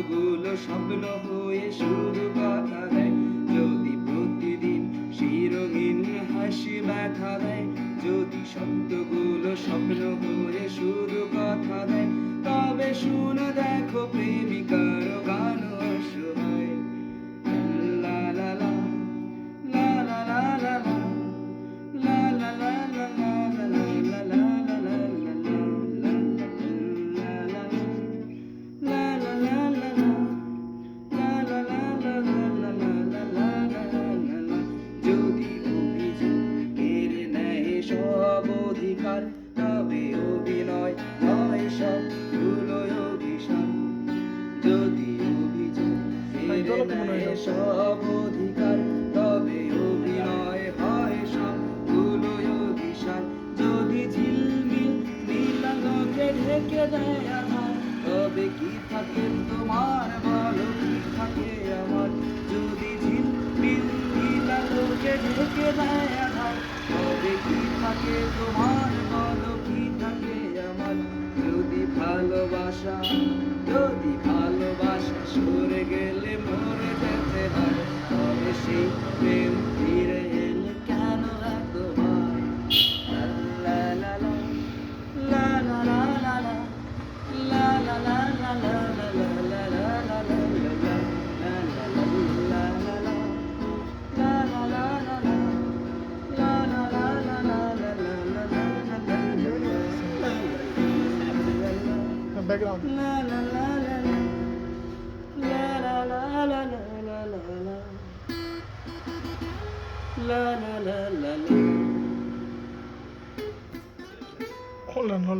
শব্দগুলো স্বপ্ন হয়ে শুধু কথা দেয়। যদি প্রতিদিন শিরহীন হাসি ব্যথা দেয়, যদি শব্দগুলো স্বপ্ন হয়ে শুধু কথা দেয়, তবে শুনে দেখো প্রেমিকার অধিকার তবে অভিনয় হয় সব ধুলোয় অভিশাপ। যদি অভিযোগ কেড়ে নেয় সব অধিকার তবে অভিনয় হয় সব ধুলোয় অভিশাপ। যদি ঝিলমিল নীলালোকে ঢেকে দেয় আধার তবে কি থাকে তোমার বলো কি থাকে আমার? যদি ঝিলমিল নীলালোকে ঢেকে দেয় তবে কি থাকে তোমার বলো কি থাকে আমার? যদি ভালোবাসা যদি ভালোবাসা সরে গেলে background. La la la la la. La la la la la la la la. La la la la la. Hold on, hold on.